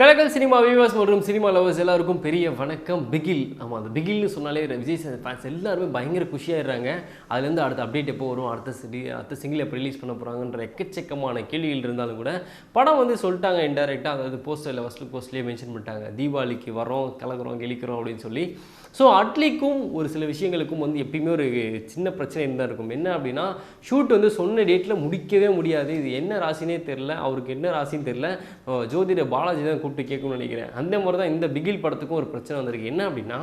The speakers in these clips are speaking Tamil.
Kalakkal cinema viewers மற்றும் சினிமா லவர்ஸ் எல்லாருக்கும் பெரிய வணக்கம். பிகில் ஆமாம் அந்த பிகில்னு சொன்னாலே விஜய் சார் ஃபேன்ஸ் எல்லாருமே பயங்கர குஷியாயிடுறாங்க. அதுலேருந்து அடுத்த அப்டேட் எப்போ வரும் அடுத்த சிடி அடுத்த சிங்கிள் எப்போ ரிலீஸ் பண்ண போகிறாங்கன்ற எக்கச்சக்கமான கேள்விகள் இருந்தாலும் கூட படம் வந்து சொல்லிட்டாங்க இன்டெரக்டாக அதாவது போஸ்டரில் ஃபஸ்ட்டு போஸ்ட்லேயே மென்ஷன் பண்ணிட்டாங்க. தீபாவளிக்கு வரோம் கலக்கிறோம் கெளிக்கிறோம் அப்படின்னு சொல்லி. ஸோ அட்லிக்கும் ஒரு சில விஷயங்களுக்கும் வந்து எப்பயுமே ஒரு சின்ன பிரச்சனை இருந்தால் இருக்கும். என்ன அப்படின்னா ஷூட் வந்து சொன்ன டேட்டில் முடிக்கவே முடியாது. இது என்ன ராசினே தெரில அவருக்கு என்ன ராசின்னு தெரில ஜோதிட பாலாஜி தான் கூப்பிட்டு கேட்கணும்னு நினைக்கிறேன். அந்த மாதிரி தான் இந்த பிகில் படத்துக்கும் ஒரு பிரச்சனை வந்திருக்கு. என்ன அப்படின்னா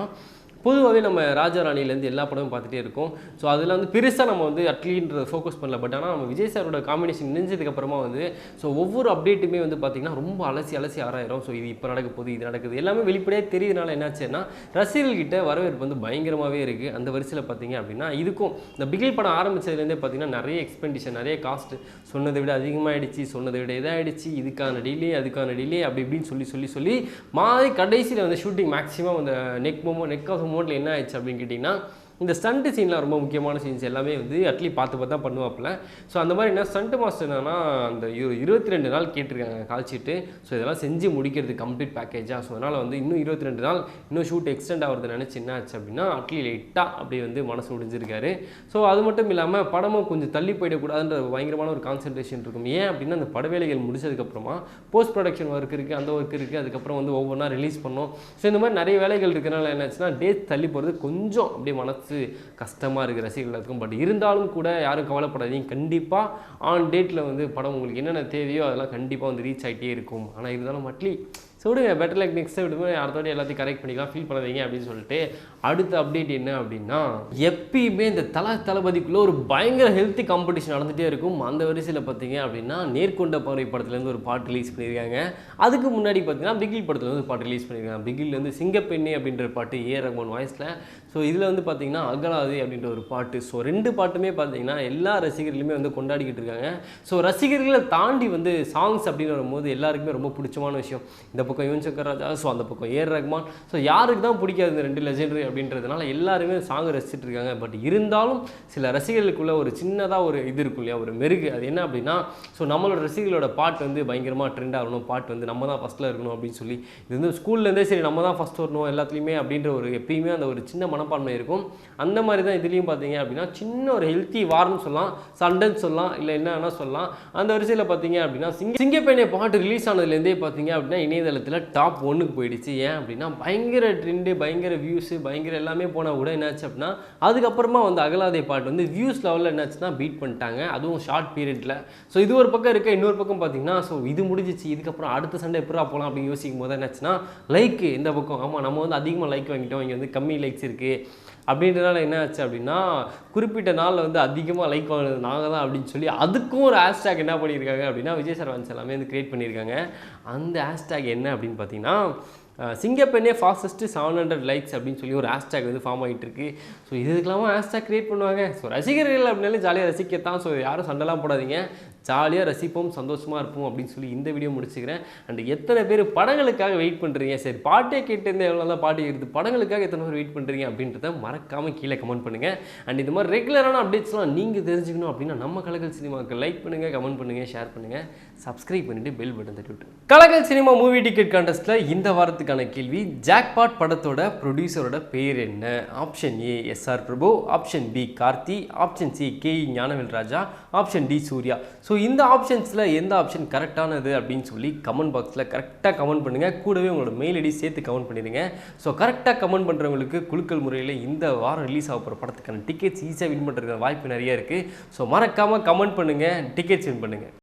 பொதுவாகவே நம்ம ராஜா ராணிலேருந்து எல்லா படமும் பார்த்துட்டே இருக்கோம். ஸோ அதில் வந்து பெருசாக நம்ம வந்து அட்லீன்ற ஃபோக்கஸ் பண்ணல. பட் ஆனால் நம்ம விஜய் சாரோட காம்பினேஷன் இணைஞ்சதுக்கப்புறமா வந்து ஸோ ஒவ்வொரு அப்டேட்டுமே வந்து பார்த்திங்கன்னா ரொம்ப அலசி அலசி ஆறாயிரம். ஸோ இது இப்போ நடக்க போகுது இது நடக்குது. எல்லாமே வெளிப்படையாக தெரியுதுனால என்னாச்சுன்னா ரசிகர்கள்கிட்ட வரவேற்பு வந்து பயங்கரமாகவே இருக்குது அந்த வரிசையில் பார்த்தீங்க அப்படின்னா இதுக்கும் இந்த பிகில் படம் ஆரம்பிச்சதுலேருந்தே பார்த்தீங்கன்னா நிறைய எக்ஸ்பெண்டிஷன் நிறைய காஸ்ட் சொன்னதை விட அதிகமாகிடுச்சு சொன்னதை விட இதாகிடுச்சு இதுக்கான டிலே அதுக்கான டிலே அப்படி இப்படின்னு சொல்லி சொல்லி சொல்லி மாதிரி கடைசியில் வந்து ஷூட்டிங் மேக்ஸிமம் அந்த நெக் மோமோ நெக் ஆஃப் மூடில் என்ன ஆயிடுச்சு அப்படின்னு கேட்டிங்கன்னா இந்த ஸ்டண்ட் சீன்லாம் ரொம்ப முக்கியமான சீன்ஸ் எல்லாமே வந்து அட்லி பார்த்து பார்த்து தான் பண்ணுவாப்புல. ஸோ அந்த மாதிரி என்ன ஸ்டண்ட் மாஸ்டர் என்னன்னா அந்த இரு- இருபத்தி ரெண்டு நாள் கேட்டிருக்காங்க கால்ச்சிட்டு ஸோ இதெல்லாம் செஞ்சு முடிக்கிறது கம்ப்ளீட் பேக்கேஜாக ஸோ அதனால் வந்து இன்னும் இருபத்தி ரெண்டு நாள் இன்னும் ஷூட் எக்ஸ்டெண்ட் ஆகிறது நினச்சி என்ன ஆச்சு அப்படின்னா அட்லி லைட்டாக அப்படியே வந்து மனசு முடிஞ்சிருக்காரு. ஸோ அது மட்டும் இல்லாமல் படமும் கொஞ்சம் தள்ளி போயிடக்கூடாதுன்ற பயங்கரமான ஒரு கான்சன்ட்ரேஷன் இருக்கும். ஏன் அப்படின்னா அந்த பட வேலைகள் முடிச்சதுக்கப்புறமா போஸ்ட் ப்ரொடக்ஷன் ஒர்க் இருக்குது அந்த ஒர்க் இருக்குது அதுக்கப்புறம் வந்து ஒவ்வொன்றா ரிலீஸ் பண்ணோம். ஸோ இந்த மாதிரி நிறைய வேலைகள் இருக்கிறனால என்னாச்சுன்னா டேட் தள்ளி போகிறது கொஞ்சம் அப்படியே மனசு கஷ்டமாக இருக்குது ரசிகர்கள் இருக்கும். பட் இருந்தாலும் கூட யாரும் கவலைப்படாதீங்க. கண்டிப்பாக ஆன் டேட்டில் வந்து படம் உங்களுக்கு என்னென்ன தேவையோ அதெல்லாம் கண்டிப்பாக வந்து ரீச் ஆகிட்டே இருக்கும். ஆனால் இருந்தாலும் மட்லி ஸோ விடுங்க பெட்டர் லைக் நெக்ஸ்ட் விடுவோம் அடுத்தோட எல்லாத்தையும் கரெக்ட் பண்ணிக்கலாம் ஃபீல் பண்ணாதீங்க அப்படின்னு சொல்லிட்டு அடுத்த அப்டேட் என்ன அப்படின்னா எப்பயுமே இந்த தல தளபதிக்குள்ளே ஒரு பயங்கர ஹெல்த்தி காம்படிஷன் நடந்துகிட்டே இருக்கும். அந்த வரிசையில் பார்த்தீங்க அப்படின்னா நேர்கொண்ட பார்வை படத்துலேருந்து ஒரு பாட்டு ரிலீஸ் பண்ணியிருக்காங்க. அதுக்கு முன்னாடி பார்த்தீங்கன்னா பிகில் படத்துலேருந்து வந்து பாட்டு ரிலீஸ் பண்ணியிருக்காங்க. பிகில்லேருந்து சிங்கப்பெண்ணே அப்படின்ற பாட்டு ஏ. ரகுமான் வாய்ஸில். ஸோ இதில் வந்து பார்த்தீங்கன்னா அகலாது அப்படின்ற ஒரு பாட்டு. ஸோ ரெண்டு பாட்டுமே பார்த்தீங்கன்னா எல்லா ரசிகர்களுமே வந்து கொண்டாடிக்கிட்டு இருக்காங்க. ஸோ ரசிகர்களை தாண்டி வந்து சாங்ஸ் அப்படின்னு வரும்போது எல்லாருக்குமே ரொம்ப பிடிச்சமான விஷயம். இந்த பக்கம் யுவன் சங்கர் ராஜா ஸோ அந்த பக்கம் ஏர் ரஹ்மான் ஸோ யாருக்கு தான் பிடிக்காது இந்த ரெண்டு லெஜெண்டரி அப்படின்றதுனால எல்லாருமே சாங் ரசிச்சுட்டு இருக்காங்க. பட் இருந்தாலும் சில ரசிகர்களுக்குள்ள ஒரு சின்னதாக ஒரு இது இருக்கும் இல்லையா? ஒரு மெருகு. அது என்ன அப்படின்னா ஸோ நம்மளோட ரசிகர்களோட பாட்டு வந்து பயங்கரமாக ட்ரெண்ட் ஆகணும். பாட்டு வந்து நம்ம தான் ஃபஸ்ட்டில் இருக்கணும் அப்படின்னு சொல்லி இது வந்து ஸ்கூல்லேருந்தே சரி நம்ம தான் ஃபஸ்ட் வரணும் எல்லாத்துலேயுமே அப்படின்ற ஒரு எப்பயுமே அந்த ஒரு சின்ன மனப்பான்மை இருக்கும். அந்த மாதிரி தான் இதுலேயும் பார்த்தீங்க அப்படின்னா சின்ன ஒரு ஹெல்த்தி வார்னு சொல்லலாம். சண்டைன்னு சொல்லலாம். இல்லை என்ன வேணால் சொல்லலாம். அந்த வரிசையில் பார்த்தீங்க அப்படின்னா சிங்க சிங்கப்பேணை பாட்டு ரிலீஸ் ஆனதுலேருந்தே பார்த்தீங்க அப்படின்னா இணையதளத்தில் டாப் ஒன்றுக்கு போயிடுச்சு. ஏன் அப்படின்னா பயங்கர ட்ரெண்டு பயங்கர வியூஸு பயங்கர எல்லாமே போனால் கூட என்னாச்சு அப்படின்னா அதுக்கப்புறமா வந்து அகலாதை பாட்டு வந்து வியூஸ் லெவலில் என்னாச்சுன்னா பீட் பண்ணிட்டாங்க. அதுவும் ஷார்ட் பீரியடில் ஸோ இது ஒரு பக்கம் இருக்க இன்னொரு பக்கம் பார்த்தீங்கன்னா ஸோ இது முடிஞ்சிச்சு இதுக்கப்புறம் அடுத்த சண்டை எப்படா போகலாம் அப்படின்னு யோசிக்கும் போது என்னாச்சுன்னா லைக்கு இந்த பக்கம். ஆமாம் நம்ம வந்து அதிகமாக லைக் வாங்கிட்டோம். இங்கே வந்து கம்மி லைக்ஸ் இருக்குது அப்படின்றனால என்ன ஆச்சு அப்படின்னா குறிப்பிட்ட நாளில் வந்து அதிகமாக லைக் வாங்கினது நாங்கள் தான் அப்படின்னு சொல்லி அதுக்கும் ஒரு ஹேஷ்டேக் என்ன பண்ணியிருக்காங்க அப்படின்னா விஜய் சார் ஃபேன்ஸ் எல்லாமே வந்து கிரியேட் பண்ணியிருக்காங்க. அந்த ஹேஷ்டேக் என்ன அப்படின்னு பார்த்தீங்கன்னா Singappenne fastest seven hundred likes அப்படின்னு சொல்லி ஒரு ஹேஷ்டேக் வந்து ஃபார்ம் ஆகிட்டு இருக்கு ஸோ இதுக்கெல்லாமா ஹேஷ்டேக் கிரியேட் பண்ணுவாங்க. ஸோ ரசிகர்கள் அப்படின்னாலே ஜாலியாக ரசிக்கத்தான். ஸோ யாரும் சண்டைலாம் போடாதீங்க. ஜாலியாக ரசிப்போம் சந்தோஷமாக இருப்போம் அப்படின்னு சொல்லி இந்த வீடியோ முடிச்சுக்கிறேன். அண்ட் எத்தனை பேர் படங்களுக்காக வெயிட் பண்ணுறீங்க சரி பாட்டே கேட்டு எவ்வளோ தான் பாட்டு எடுத்து படங்களுக்காக எத்தனை பேர் வெயிட் பண்ணுறீங்க அப்படின்றத மறக்காமல் கீழே கமெண்ட் பண்ணுங்கள் அண்ட் இது மாதிரி ரெகுலரான அப்டேட்ஸ்லாம் நீங்கள் தெரிஞ்சுக்கணும் அப்படின்னா நம்ம கலகல் சினிமாவுக்கு லைக் பண்ணுங்கள் கமெண்ட் பண்ணுங்கள் ஷேர் பண்ணுங்கள் சப்ஸ்கிரைப் பண்ணிட்டு பெல் பட்டன் தட்டி விட்டு கலகல் சினிமா மூவி டிக்கெட் கான்டெஸ்ட்டில் இந்த வாரத்துக்கான கேள்வி ஜாக்பாட் படத்தோட ப்ரொடியூசரோட பேர் என்ன? Option A SR Prabhu option B Karthi. Option C K Gnanavel Raja option D Suriya so so இந்த ஆப்ஷன்ஸில் எந்த ஆப்ஷன் கரெக்டானது அப்படின்னு சொல்லி கமெண்ட் பாக்ஸில் கரெக்டாக கமெண்ட் பண்ணுங்கள் கூடவே உங்களோட மெயில் ஐடி சேர்த்து கமெண்ட் பண்ணிடுங்க. ஸோ கரெக்டாக கமெண்ட் பண்ணுறவங்களுக்கு குழுக்கள் முறையில் இந்த வாரம் ரிலீஸ் ஆக போகிற படத்துக்கான டிக்கெட்ஸ் ஈஸியாக வின் பண்ணுறதுக்கான வாய்ப்பு நிறைய இருக்குது ஸோ மறக்காமல் கமெண்ட் பண்ணுங்கள் டிக்கெட்ஸ் வின் பண்ணுங்கள்